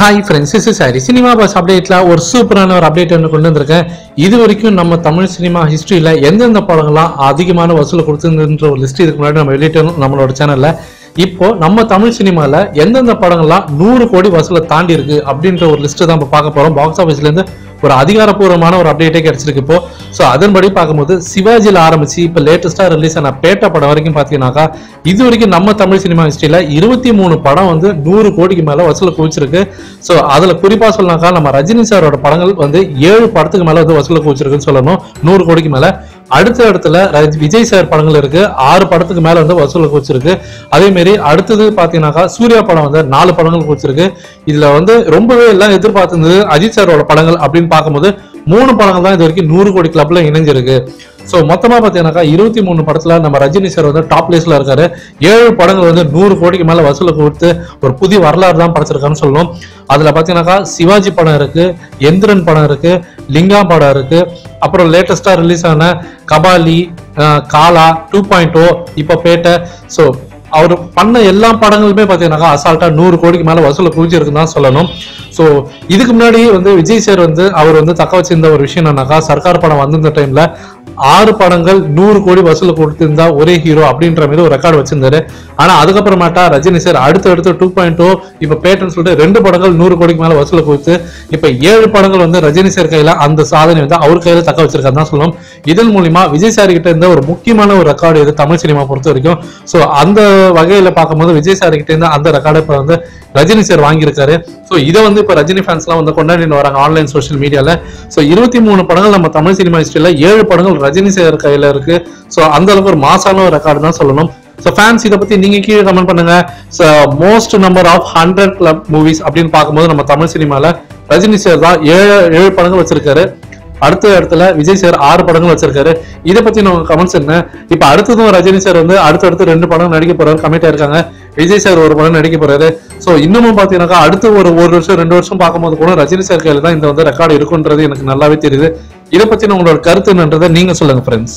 Hi friends is சாரி cinema buzz அப்டேட்டில் ஒரு சூப்பரான ஒரு அப்டேட் ஒன்று கொண்டு வந்திருக்கேன். இது வரைக்கும் நம்ம தமிழ் சினிமா ஹிஸ்ட்ரியில் எந்தெந்த படங்கள்லாம் அதிகமான வசூல் கொடுத்துருந்துன்ற ஒரு லிஸ்ட் இதுக்கு முன்னாடி நம்ம வெளியிட்டோம் நம்மளோட சேனலில் இப்போ நம்ம தமிழ் சினிமாவில் எந்தெந்த படங்கள்லாம் நூறு கோடி வசூலை தாண்டி இருக்கு அப்படின்ற ஒரு லிஸ்ட்டு தான் இப்போ பார்க்க போகிறோம் பாக்ஸ் ஆஃபீஸ்லேருந்து ஒரு அதிகாரப்பூர்வமான ஒரு அப்டேட்டே கிடைச்சிருக்கு இப்போ. ஸோ அதன்படி பார்க்கும்போது சிவாஜியில் ஆரம்பிச்சு இப்போ லேட்டஸ்ட்டாக ரிலீஸ் ஆன பேட்ட படம் வரைக்கும் பார்த்தீங்கன்னாக்கா இது வரைக்கும் நம்ம தமிழ் சினிமா ஹிஸ்டரியில இருபத்தி மூணு படம் வந்து நூறு கோடிக்கு மேலே வசூல் குவிச்சிருக்கு. ஸோ அதில் குறிப்பாக சொல்லனாக்கா நம்ம ரஜினி சாரோட படங்கள் வந்து ஏழு படத்துக்கு மேலே வந்து வசூல் குவிச்சிருக்குன்னு சொல்லணும். நூறு கோடிக்கு மேலே. அடுத்த இடத்துல ரஜ்- விஜய் சார் படங்கள் இருக்கு. ஆறு படத்துக்கு மேல வந்து வசூல் குவிச்சிருக்கு. அதே மாதிரி அடுத்தது பாத்தீங்கன்னாக்கா சூர்யா படம் வந்து நாலு படங்கள் குவிச்சிருக்கு. இதுல வந்து ரொம்பவே எல்லாம் எதிர்பார்த்திருந்தது அஜித் சாரோட படங்கள் அப்படின்னு பார்க்கும்போது மூணு படங்கள் தான் இது வரைக்கும் நூறு கோடி கிளப்ல இணைஞ்சிருக்கு. ஸோ மொத்தமாக பார்த்தீங்கன்னாக்கா இருபத்தி மூணு படத்தில் நம்ம ரஜினி சார் வந்து டாப் லிஸ்ட்டில் இருக்காரு. ஏழு படங்கள் வந்து நூறு கோடிக்கு மேலே வசூலை கொடுத்து ஒரு புதிய வரலாறு தான் படைச்சிருக்காருன்னு சொல்லணும் அதில் பார்த்தீங்கன்னாக்கா சிவாஜி படம் இருக்கு எந்திரன் படம் இருக்கு லிங்கா படம் இருக்கு. அப்புறம் லேட்டஸ்ட்டாக ரிலீஸ் ஆன Kabali Kaala two point O இப்போ பேட்டை. ஸோ அவர் பண்ண எல்லா படங்களுமே பார்த்தீங்கன்னாக்கா அசால்ட்டாக நூறு கோடிக்கு மேலே வசூலை குவிச்சிருக்குன்னு தான் சொல்லணும். ஸோ இதுக்கு முன்னாடி வந்து விஜய் சார் வந்து அவர் வந்து தக்க வச்சிருந்த ஒரு விஷயம் என்னன்னாக்கா சர்க்கார் படம் வந்திருந்த டைமில் ஆறு படங்கள் நூறு கோடி வசூல் கொடுத்திருந்தா ஒரே ஹீரோ அப்படின்ற மாதிரி ஒரு ரெக்கார்டு வச்சிருந்தாரு. ஆனா அதுக்கப்புறமாட்டா ரஜினி சார் அடுத்து அடுத்து டூ பாயிண்ட் டூ இப்போ பேட்டன் சொல்லிட்டு ரெண்டு படங்கள் நூறு கோடிக்கு மேல வசூல் கொடுத்து இப்ப ஏழு படங்கள் வந்து ரஜினி சார் கையில அந்த சாதனை வந்து அவர் கையில தக்க வச்சிருக்காரு தான் சொல்லணும். இதன் மூலியமா விஜய் சார் கிட்ட இருந்த ஒரு முக்கியமான ஒரு ரெக்கார்டு இது தமிழ் சினிமா பொறுத்த வரைக்கும். ஸோ அந்த வகையில பார்க்கும்போது விஜய் சார் கிட்ட இருந்த அந்த ரெக்கார்டை இப்ப வந்து ரஜினி சார் வாங்கியிருக்காரு. ஸோ இதை வந்து இப்போ ரஜினி ஃபேன்ஸ்லாம் வந்து கொண்டாடிட்டு வராங்க ஆன்லைன் சோஷியல் மீடியாவில் ஸோ இருபத்தி மூணு படங்கள் நம்ம தமிழ் சினிமா ஹிஸ்டரியில் ஏழு படங்கள் ரஜினி சார் கையில இருக்கு. ஸோ அந்த அளவுக்கு ஒரு மாசான ஒரு ரெக்கார்டு தான் சொல்லணும். ஸோ ஃபேன்ஸ் இதை பத்தி நீங்க கீழே கமெண்ட் பண்ணுங்க. So most number of hundred club movies அப்படின்னு பார்க்கும்போது நம்ம தமிழ் சினிமால ரஜினி சார் தான் ஏழு ஏழு படங்கள் வச்சிருக்காரு. அடுத்த இடத்துல விஜய் சார் ஆறு படங்கள் வச்சிருக்காரு. இதை பத்தி நம்ம கமெண்ட்ஸ் என்ன? இப்ப அடுத்ததும் ரஜினி சார் வந்து அடுத்தடுத்து ரெண்டு படம் நடிக்க போறாரு கமிட் ஆயிருக்காங்க. விஜய் சார் ஒரு படம் நடிக்க போறாரு. ஸோ இன்னமும் பாத்தீங்கன்னாக்கா அடுத்து ஒரு ஒரு வருஷம் ரெண்டு வருஷம் பார்க்கும்போது கூட ரஜினி சார் கையில தான் இந்த வந்து ரெக்கார்டு இருக்குன்றது எனக்கு நல்லாவே தெரியுது. இதை பத்தின உங்களோட கருத்து என்னன்றதை நீங்க சொல்லுங்க ஃப்ரெண்ட்ஸ்